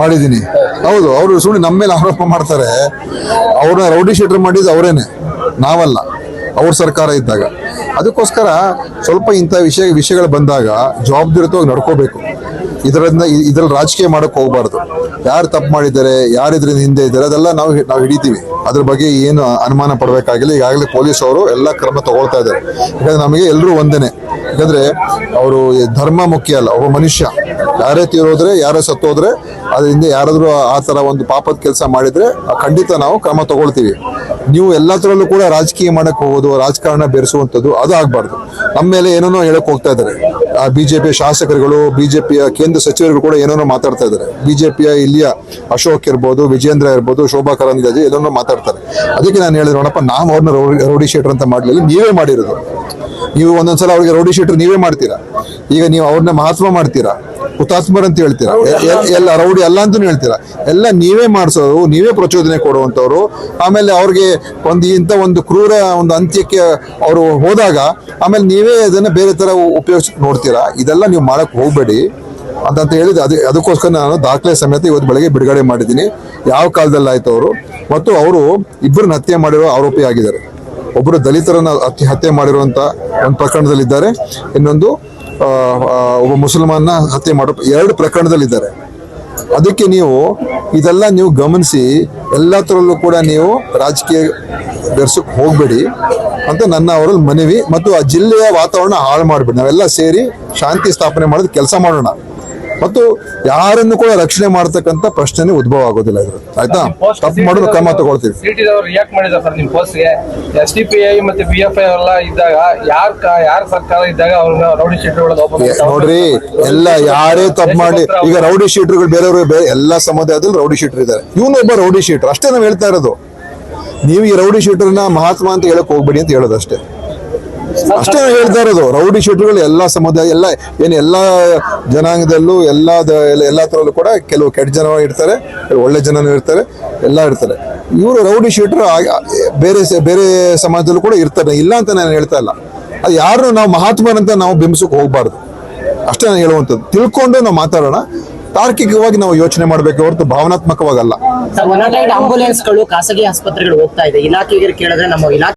ಮಾಡಿದ್ದೀನಿ. ಹೌದು, ಅವರು ಸುಳ್ಳು ನಮ್ಮ ಮೇಲೆ ಆರೋಪ ಮಾಡ್ತಾರೆ. ಅವ್ರನ್ನ ರೌಡಿ ಶೀಟರ್ ಮಾಡಿದ್ದು ಅವರೇನೆ, ನಾವಲ್ಲ, ಅವ್ರ ಸರ್ಕಾರ ಇದ್ದಾಗ. ಅದಕ್ಕೋಸ್ಕರ ಸ್ವಲ್ಪ ಇಂಥ ವಿಷಯ, ವಿಷಯಗಳು ಬಂದಾಗ ಜವಾಬ್ದಾರಿತವಾಗಿ ನಡ್ಕೋಬೇಕು. ಇದರಿಂದ ಇದ್ರಲ್ಲಿ ರಾಜಕೀಯ ಮಾಡೋಕೆ ಹೋಗ್ಬಾರ್ದು. ಯಾರು ತಪ್ಪು ಮಾಡಿದ್ದಾರೆ, ಯಾರು ಇದರಿಂದ ಹಿಂದೆ ಇದ್ದಾರೆ, ಅದೆಲ್ಲ ನಾವು ನಾವು ಹಿಡಿತೀವಿ. ಅದ್ರ ಬಗ್ಗೆ ಏನು ಅನುಮಾನ ಪಡಬೇಕಾಗಿಲ್ಲ. ಈಗಾಗಲೇ ಪೊಲೀಸ್ ಅವರು ಎಲ್ಲ ಕ್ರಮ ತಗೊಳ್ತಾ ಇದ್ದಾರೆ. ಯಾಕಂದ್ರೆ ನಮಗೆ ಎಲ್ಲರೂ ಒಂದೇನೆ. ಯಾಕಂದ್ರೆ ಅವರು ಧರ್ಮ ಮುಖ್ಯ ಅಲ್ಲ, ಒಬ್ಬ ಮನುಷ್ಯ. ಯಾರೇ ತೀರೋದ್ರೆ, ಯಾರೇ ಸತ್ತೋದ್ರೆ ಅದರಿಂದ ಯಾರಾದರೂ ಆ ಥರ ಒಂದು ಪಾಪದ ಕೆಲಸ ಮಾಡಿದರೆ ಖಂಡಿತ ನಾವು ಕ್ರಮ ತಗೊಳ್ತೀವಿ. ನೀವು ಎಲ್ಲದರಲ್ಲೂ ಕೂಡ ರಾಜಕೀಯ ಮಾಡಕ್ಕೆ ಹೋಗೋದು, ರಾಜಕಾರಣ ಬೆರೆಸುವಂಥದ್ದು ಅದು ಆಗಬಾರ್ದು. ನಮ್ಮ ಮೇಲೆ ಏನೇನೋ ಹೇಳಕ್ಕೆ ಹೋಗ್ತಾ ಇದ್ದಾರೆ. ಆ ಬಿಜೆಪಿ ಶಾಸಕರುಗಳು ಬಿ ಜೆ ಪಿಯ ಕೇಂದ್ರ ಸಚಿವರುಗಳು ಕೂಡ ಏನೇನೋ ಮಾತಾಡ್ತಾ ಇದ್ದಾರೆ. ಬಿ ಜೆ ಪಿಯ ಇಲ್ಲಿಯ ಅಶೋಕ್ ಇರ್ಬೋದು, ವಿಜೇಂದ್ರ ಇರ್ಬೋದು, ಶೋಭಾ ಕರಂದ್ಲಾಜೆ ಏನೇನೋ ಮಾತಾಡ್ತಾರೆ. ಅದಕ್ಕೆ ನಾನು ಹೇಳಿದೆ, ನೋಡಪ್ಪ, ನಾವು ಅವ್ರನ್ನ ರೌಡಿ ಶೀಟರ್ ಅಂತ ಮಾಡಲಿಲ್ಲ, ನೀವೇ ಮಾಡಿರೋದು. ನೀವು ಒಂದೊಂದ್ಸಲ ಅವ್ರಿಗೆ ರೌಡಿ ಶೀಟರ್ ನೀವೇ ಮಾಡ್ತೀರಾ. ಈಗ ನೀವು ಅವ್ರನ್ನ ಮಹತ್ವ ಮಾಡ್ತೀರಾ. ಹುತಾತ್ಮರ್ ಅಂತ ಹೇಳ್ತೀರಾ? ಎಲ್ಲ ರೌಡಿ ಅಲ್ಲ ಅಂತೂ ಹೇಳ್ತೀರಾ? ಎಲ್ಲ ನೀವೇ ಮಾಡಿಸೋರು ನೀವೇ ಪ್ರಚೋದನೆ ಕೊಡುವಂಥವ್ರು. ಆಮೇಲೆ ಅವ್ರಿಗೆ ಒಂದು ಇಂಥ ಒಂದು ಕ್ರೂರ ಒಂದು ಅಂತ್ಯಕ್ಕೆ ಅವರು ಹೋದಾಗ, ಆಮೇಲೆ ನೀವೇ ಅದನ್ನು ಬೇರೆ ಥರ ಉಪಯೋಗಿಸ್ ನೋಡ್ತೀರಾ? ಇದೆಲ್ಲ ನೀವು ಮಾಡೋಕ್ಕೆ ಹೋಗಬೇಡಿ. ಅಂತ ಹೇಳಿದ ಅದು, ಅದಕ್ಕೋಸ್ಕರ ನಾನು ದಾಖಲೆ ಸಮೇತ ಇವತ್ತು ಬೆಳಗ್ಗೆ ಬಿಡುಗಡೆ ಮಾಡಿದ್ದೀನಿ. ಯಾವ ಕಾಲದಲ್ಲಿ ಆಯಿತು ಅವರು? ಮತ್ತು ಅವರು ಇಬ್ಬರನ್ನ ಹತ್ಯೆ ಮಾಡಿರೋ ಆರೋಪಿ ಆಗಿದ್ದಾರೆ ಒಬ್ಬರು ದಲಿತರನ್ನ ಹತ್ಯೆ ಹತ್ಯೆ ಮಾಡಿರುವಂತ ಒಂದು ಪ್ರಕರಣದಲ್ಲಿದ್ದಾರೆ. ಇನ್ನೊಂದು ಒಬ್ಬ ಮುಸಲ್ಮಾನ ಹತ್ಯೆ ಮಾಡೋ, ಎರಡು ಪ್ರಕರಣದಲ್ಲಿದ್ದಾರೆ. ಅದಕ್ಕೆ ನೀವು ಇದೆಲ್ಲ ನೀವು ಗಮನಿಸಿ ಎಲ್ಲದರಲ್ಲೂ ಕೂಡ ನೀವು ರಾಜಕೀಯ ಬೆರ್ಸಕ್ ಹೋಗಬೇಡಿ ಅಂತ ನನ್ನ ಅವರಲ್ಲಿ ಮನವಿ. ಮತ್ತು ಆ ಜಿಲ್ಲೆಯ ವಾತಾವರಣ ಹಾಳು ಮಾಡಬೇಡಿ. ನಾವೆಲ್ಲ ಸೇರಿ ಶಾಂತಿ ಸ್ಥಾಪನೆ ಮಾಡೋದು ಕೆಲಸ ಮಾಡೋಣ. ಮತ್ತು ಯಾರನ್ನು ಕೂಡ ರಕ್ಷಣೆ ಮಾಡತಕ್ಕಂತ ಪ್ರಶ್ನೆ ಉದ್ಭವ ಆಗೋದಿಲ್ಲ ಇದ್ರ ಆಯ್ತಾ? ತಪ್ಪು ಮಾಡಲು ಕ್ರಮ ತಗೊಳ್ತೀವಿ. ರಿಯಾಕ್ಟ್ ಸರ್ ಪೋಸ್ಟ್ಗೆ ಎಸ್ ಡಿ ಪಿ ಐ ಮತ್ತೆ ಬಿ ಎಫ್ ಐ ಎಲ್ಲ ಇದ್ದಾಗ ಯಾರ್ ಯಾರ ಸರ್ಕಾರ ಇದ್ದಾಗ ಅವ್ರನ್ನ ರೌಡಿ ನೋಡ್ರಿ ಎಲ್ಲ ಯಾರೇ ತಪ್ಪು ಮಾಡಿ ಈಗ ರೌಡಿ ಶೀಟರ್ಗಳು ಬೇರೆಯವರು ಬೇರೆ ಎಲ್ಲ ಸಮುದಾಯದಲ್ಲಿ ರೌಡಿ ಶೀಟರ್ ಇದ್ದಾರೆ. ಇವನೊಬ್ಬ ರೌಡಿ ಶೀಟರ್ ಅಷ್ಟೇ ನಾವು ಹೇಳ್ತಾ ಇರೋದು. ನೀವು ಈ ರೌಡಿ ಶೀಟರ್ನ ಮಹಾತ್ಮ ಅಂತ ಹೇಳಕ್ ಹೋಗ್ಬೇಡಿ ಅಂತ ಹೇಳೋದು ಅಷ್ಟೇ ಅಷ್ಟೇ ಹೇಳ್ತಾ ಇರೋದು, ರೌಡಿ ಶೀಟರ್ಗಳು ಎಲ್ಲ ಸಮುದಾಯ, ಎಲ್ಲ ಏನು ಎಲ್ಲ ಜನಾಂಗದಲ್ಲೂ ಎಲ್ಲ ಎಲ್ಲ ತರಲ್ಲೂ ಕೂಡ ಕೆಲವು ಕೆಟ್ಟ ಜನ ಇರ್ತಾರೆ, ಒಳ್ಳೆ ಜನನೂ ಇರ್ತಾರೆ, ಎಲ್ಲ ಇರ್ತಾರೆ. ಇವರು ರೌಡಿ ಶೀಟರ್ ಬೇರೆ ಬೇರೆ ಸಮಾಜದಲ್ಲೂ ಕೂಡ ಇರ್ತಾರೆ, ಇಲ್ಲ ಅಂತ ನಾನು ಹೇಳ್ತಾ ಇಲ್ಲ. ಅದು ಯಾರು ನಾವು ಮಹಾತ್ಮರಂತ ನಾವು ಬಿಂಬಿಸೋಕೆ ಹೋಗಬಾರ್ದು. ಅಷ್ಟೇ ನಾನು ಹೇಳುವಂಥದ್ದು. ತಿಳ್ಕೊಂಡು ನಾವು ಮಾತಾಡೋಣ. ತಾರ್ಕಿಕವಾಗಿ ನಾವು ಯೋಚನೆ ಮಾಡಬೇಕು ಹೊರತು ಭಾವನಾತ್ಮಕವಾಗಲ್ಲ. ಆಂಬುಲೆನ್ಸ್ಗಳು ಖಾಸಗಿ ಆಸ್ಪತ್ರೆಗಳು ಹೋಗ್ತಾ ಇದೆ. ಇಲಾಖೆಗೆ ಕೇಳಿದ್ರೆ ನಮ್ಮ ಇಲಾಖೆ